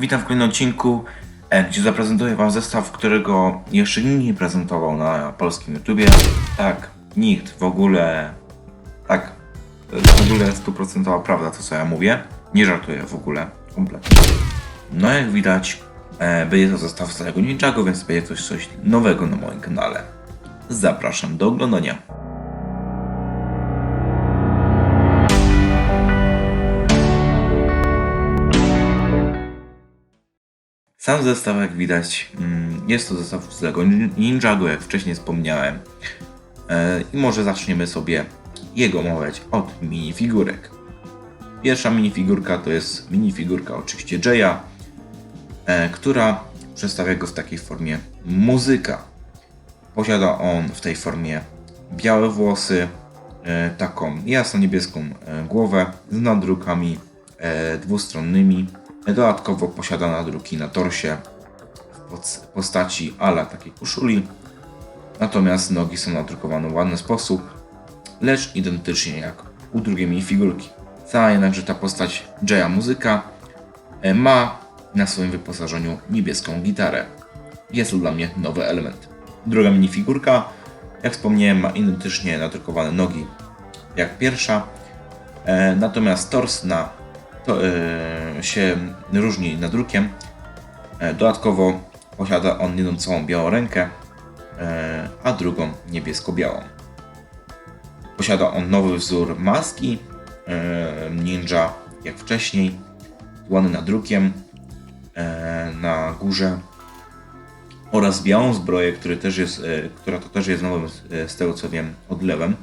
Witam w kolejnym odcinku, e, gdzie zaprezentuję Wam zestaw, którego jeszcze nikt nie prezentował na polskim YouTubie. Tak, nikt w ogóle. Tak, w ogóle stuprocentowa prawda to, co ja mówię. Nie żartuję w ogóle, kompletnie. No, jak widać, e, będzie to zestaw Lego Ninjago, więc będzie coś, coś nowego na moim kanale. Zapraszam do oglądania. Sam zestaw, jak widać, mm, jest to zestaw z Lego Ninjago, jak wcześniej wspomniałem. E, I może zaczniemy sobie jego omawiać od minifigurek. Pierwsza minifigurka to jest minifigurka oczywiście Jaya, e, która przedstawia go w takiej formie muzyka. Posiada on w tej formie białe włosy, e, taką jasno-niebieską głowę z nadrukami dwustronnymi. Dodatkowo posiada nadruki na torsie w postaci ala takiej koszuli. Natomiast nogi są nadrukowane w ładny sposób, lecz identycznie jak u drugiej minifigurki. Cała jednakże ta postać Jaya Muzyka e, ma na swoim wyposażeniu niebieską gitarę. Jest to dla mnie nowy element. Druga minifigurka, jak wspomniałem, ma identycznie nadrukowane nogi jak pierwsza, e, natomiast tors na, to, e, się różni nadrukiem. E, dodatkowo posiada on jedną całą białą rękę, e, a drugą niebiesko-białą. Posiada on nowy wzór maski e, ninja, jak wcześniej, ładny nadrukiem na górze oraz białą zbroję, też jest, która to też jest nowym, z tego co wiem, odlewem.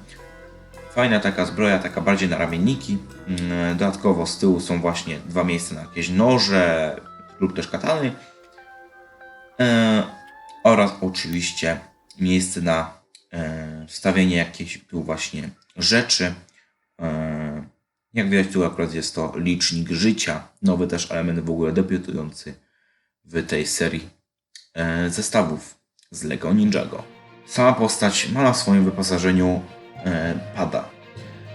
Fajna taka zbroja, taka bardziej na ramienniki. Mm, Dodatkowo z tyłu są właśnie dwa miejsca na jakieś noże lub też katany. E, oraz oczywiście miejsce na e, wstawienie jakichś tu właśnie rzeczy. E, jak widać tu akurat jest to licznik życia. Nowy też element w ogóle debiutujący w tej serii zestawów z Lego Ninjago. Sama postać ma na swoim wyposażeniu pada.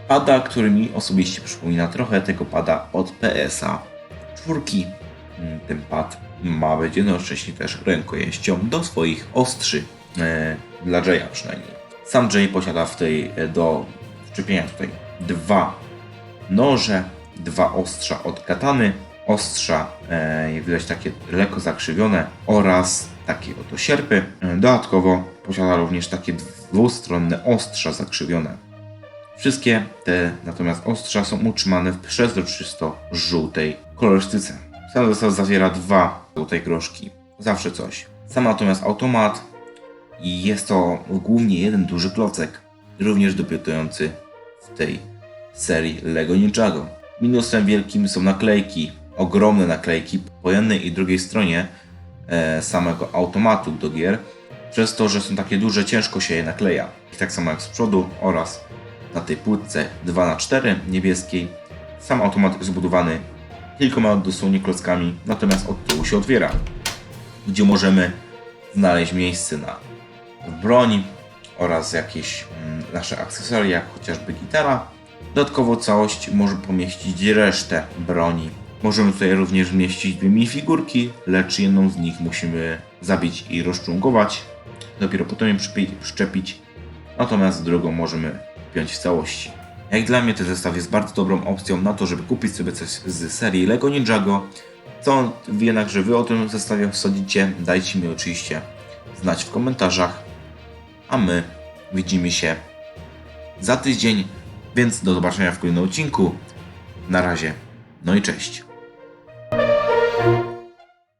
Pada, który mi osobiście przypomina trochę tego pada od PSA czwórki. Mm, Ten pad ma być jednocześnie też rękojeścią do swoich ostrzy, e, dla Jaya przynajmniej. Sam Jay posiada w tej e, do wczepienia tutaj dwa noże, dwa ostrza od katany, ostrza, e, jak widać takie lekko zakrzywione oraz takie oto sierpy. E, Dodatkowo posiada również takie dwustronne ostrza zakrzywione. Wszystkie te natomiast ostrza są utrzymane w przezroczysto żółtej kolorystyce. Sam zestaw zawiera dwa złotej groszki. Zawsze coś. Sam natomiast automat i jest to głównie jeden duży klocek, również debiutujący w tej serii Lego Ninjago. Minusem wielkim są naklejki, ogromne naklejki po jednej i drugiej stronie e, samego automatu do gier, przez to, że są takie duże, ciężko się je nakleja. I tak samo jak z przodu oraz na tej płytce 2x4 niebieskiej. Sam automat jest zbudowany kilkoma dosłownie klockami, natomiast od tyłu się otwiera, gdzie możemy znaleźć miejsce na broń oraz jakieś mm, nasze akcesoria, jak chociażby gitara. Dodatkowo całość może pomieścić resztę broni. Możemy tutaj również zmieścić dwie minifigurki, lecz jedną z nich musimy zabić i rozczłonkować. Dopiero potem je przyczepić, natomiast drugą możemy wpiąć w całości. Jak dla mnie ten zestaw jest bardzo dobrą opcją na to, żeby kupić sobie coś z serii Lego Ninjago. Co jednakże wy o tym zestawie sądzicie, dajcie mi oczywiście znać w komentarzach. A my widzimy się za tydzień, więc do zobaczenia w kolejnym odcinku. Na razie, no i cześć.